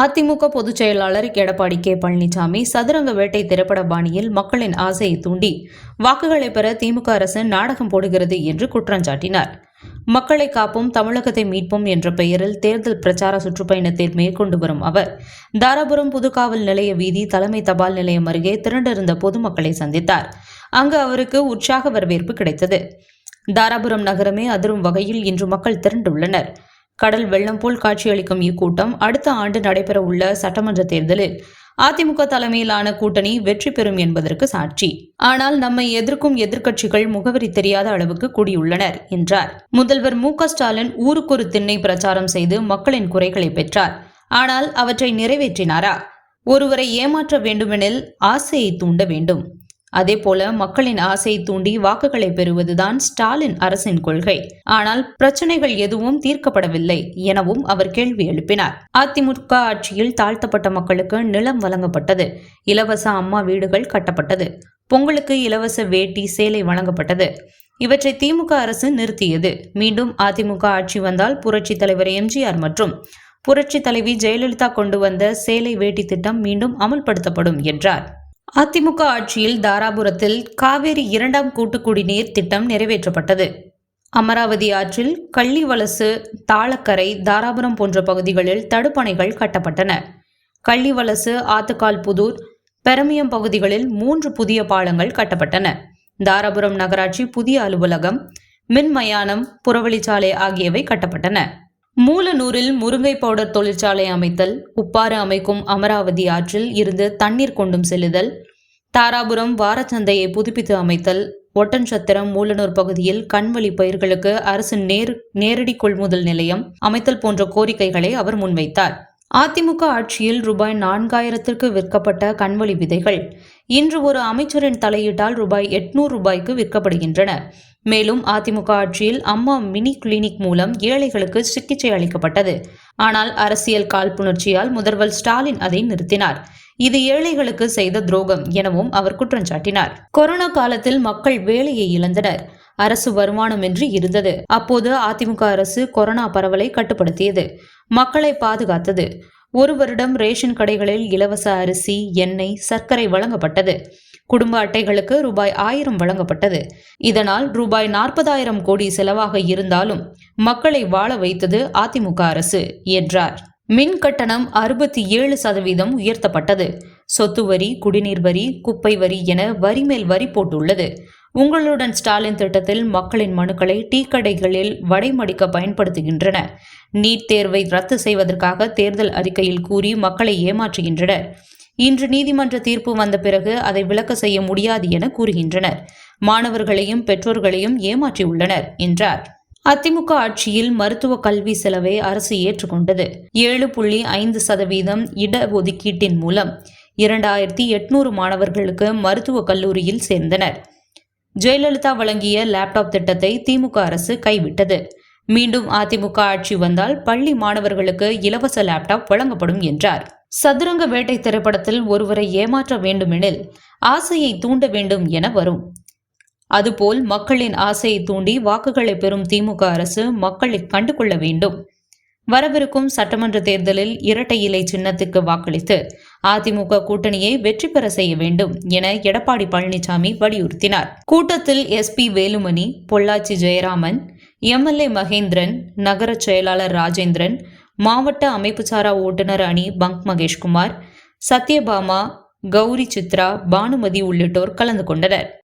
அதிமுக பொதுச் செயலாளர் எடப்பாடி கே. பழனிசாமி சதுரங்க வேட்டை திரைப்பட பாணியில் மக்களின் ஆசையை தூண்டி வாக்குகளை பெற திமுக அரசு நாடகம் போடுகிறது என்று குற்றம் சாட்டினார். மக்களை காப்போம் தமிழகத்தை மீட்போம் என்ற பெயரில் தேர்தல் பிரச்சார சுற்றுப்பயணத்தை மேற்கொண்டு வரும் அவர் தாராபுரம் புதுக்காவல் நிலைய வீதி தலைமை தபால் நிலையம் அருகே திரண்டிருந்த பொதுமக்களை சந்தித்தார். அங்கு அவருக்கு உற்சாக வரவேற்பு கிடைத்தது. தாராபுரம் நகரமே அதிரும் வகையில் இன்று மக்கள் திரண்டுள்ளனர். கடல் வெள்ளம் போல் காட்சியளிக்கும் இக்கூட்டம் அடுத்த ஆண்டு நடைபெறவுள்ள சட்டமன்ற தேர்தலில் அதிமுக தலைமையிலான கூட்டணி வெற்றி பெறும் என்பதற்கு சாட்சி. ஆனால் நம்மை எதிர்க்கும் எதிர்க்கட்சிகள் முகவரி தெரியாத அளவுக்கு கூடியுள்ளனர் என்றார். முதல்வர் மு க ஸ்டாலின் ஊருக்கொரு திண்ணை பிரச்சாரம் செய்து மக்களின் குறைகளை பெற்றார். ஆனால் அவற்றை நிறைவேற்றினாரா? ஒருவரை ஏமாற்ற வேண்டுமெனில் ஆசையை தூண்ட வேண்டும். அதேபோல மக்களின் ஆசையை தூண்டி வாக்குகளை பெறுவதுதான் ஸ்டாலின் அரசின் கொள்கை. ஆனால் பிரச்சனைகள் எதுவும் தீர்க்கப்படவில்லை எனவும் அவர் கேள்வி எழுப்பினார். அதிமுக ஆட்சியில் தாழ்த்தப்பட்ட மக்களுக்கு நிலம் வழங்கப்பட்டது. இலவச அம்மா வீடுகள் கட்டப்பட்டது. பொங்கலுக்கு இலவச வேட்டி சேலை வழங்கப்பட்டது. இவற்றை திமுக அரசு நிறுத்தியது. மீண்டும் அதிமுக ஆட்சி வந்தால் புரட்சி தலைவர் எம்ஜிஆர் மற்றும் புரட்சி தலைவி ஜெயலலிதா கொண்டு வந்த சேலை வேட்டி திட்டம் மீண்டும் அமல்படுத்தப்படும் என்றார். அதிமுக ஆட்சியில் தாராபுரத்தில் காவேரி இரண்டாம் கூட்டு குடிநீர் திட்டம் நிறைவேற்றப்பட்டது. அமராவதி ஆற்றில் கள்ளிவலசு தாளக்கரை தாராபுரம் போன்ற பகுதிகளில் தடுப்பணைகள் கட்டப்பட்டன. கள்ளிவலசு ஆத்துக்கால் புதூர் பெரமியம் பகுதிகளில் மூன்று புதிய பாலங்கள் கட்டப்பட்டன. தாராபுரம் நகராட்சி புதிய அலுவலகம் மின் மயானம் புறவழிச்சாலை ஆகியவை கட்டப்பட்டன. மூலனூரில் முருங்கை பவுடர் தொழிற்சாலை அமைத்தல் உப்பாறு அமைக்கும் அமராவதி ஆற்றில் இருந்து தண்ணீர் கொண்டும் செல்லுதல் தாராபுரம் வாரச்சந்தையை புதுப்பித்து அமைத்தல் ஒட்டன்சத்திரம் மூலனூர் பகுதியில் கண்வழி பயிர்களுக்கு அரசு நேர் நேரடி கொள்முதல் நிலையம் அமைத்தல் போன்ற கோரிக்கைகளை அவர் முன்வைத்தார். அதிமுக ஆட்சியில் ரூபாய் நான்காயிரத்திற்கு விற்கப்பட்ட கண்வழி விதைகள். இன்று ஒரு அமைச்சரின் தலையீட்டால் ரூபாய் எட்நூறு ரூபாய்க்கு விற்கப்படுகின்றன. மேலும் அதிமுக ஆட்சியில் அம்மா மினி கிளினிக் மூலம் ஏழைகளுக்கு சிகிச்சை அளிக்கப்பட்டது. ஆனால் அரசியல் காழ்ப்புணர்ச்சியால் முதல்வர் ஸ்டாலின் அதை நிறுத்தினார். இது ஏழைகளுக்கு செய்த துரோகம் எனவும் அவர் குற்றம் சாட்டினார். கொரோனா காலத்தில் மக்கள் வேலையை இழந்தனர். அரசு வருமானமின்றி இருந்தது. அப்போது அதிமுக அரசு கொரோனா பரவலை கட்டுப்படுத்தியது. மக்களை பாதுகாத்தது. ஒரு வருடம் ரேஷன் கடைகளில் இலவச அரிசி எண்ணெய் சர்க்கரை வழங்கப்பட்டது. குடும்ப அட்டைகளுக்கு ரூபாய் ஆயிரம் வழங்கப்பட்டது. இதனால் ரூபாய் நாற்பதாயிரம் கோடி செலவாக இருந்தாலும் மக்களை வாழ வைத்தது அதிமுக அரசு என்றார். மின் கட்டணம் அறுபத்தி ஏழு சதவீதம் உயர்த்தப்பட்டது. சொத்து வரி குடிநீர் வரி குப்பை வரி என வரி மேல் வரி போட்டுள்ளது. உங்களுடன் ஸ்டாலின் திட்டத்தில் மக்களின் மனுக்களை டீ கடைகளில் வடைமடிக்க பயன்படுத்துகின்றன. நீட் தேர்வை ரத்து செய்வதற்காக தேர்தல் அறிக்கையில் கூறி மக்களை ஏமாற்றுகின்றனர். இன்று நீதிமன்ற தீர்ப்பு வந்த பிறகு அதை விளக்க செய்ய முடியாது என கூறுகின்றனர். மாணவர்களையும் பெற்றோர்களையும் ஏமாற்றியுள்ளனர் என்றார். அதிமுக ஆட்சியில் மருத்துவ கல்வி செலவை அரசு ஏற்றுக்கொண்டது. ஏழு புள்ளி ஐந்து சதவீதம் இடஒதுக்கீட்டின் மூலம் இரண்டாயிரத்தி எட்நூறு மாணவர்களுக்கு மருத்துவக் கல்லூரியில் சேர்ந்தனர். ஜெயலலிதா வழங்கிய லேப்டாப் திட்டத்தை திமுக அரசு கைவிட்டது. மீண்டும் அதிமுக ஆட்சி வந்தால் பள்ளி மாணவர்களுக்கு இலவச லேப்டாப் வழங்கப்படும் என்றார். சதுரங்க வேட்டை திரைப்படத்தில் ஒருவரை ஏமாற்ற வேண்டுமெனில் ஆசையை தூண்ட வேண்டும் என வரும். அதுபோல் மக்களின் ஆசையை தூண்டி வாக்குகளை பெறும் திமுக அரசு மக்களை கண்டுகொள்ள வேண்டும். வரவிருக்கும் சட்டமன்ற தேர்தலில் இரட்டை இலை சின்னத்துக்கு வாக்களித்து அதிமுக கூட்டணியை வெற்றி பெற செய்ய வேண்டும் என எடப்பாடி பழனிசாமி வலியுறுத்தினார். கூட்டத்தில் எஸ்பி வேலுமணி பொள்ளாச்சி ஜெயராமன் எம்எல்ஏ மகேந்திரன் நகர செயலாளர் ராஜேந்திரன் மாவட்ட அமைப்புசாரா ஓட்டுநர் அணி பங்க் மகேஷ்குமார் சத்யபாமா கௌரி சித்ரா பானுமதி உள்ளிட்டோர் கலந்து கொண்டனர்.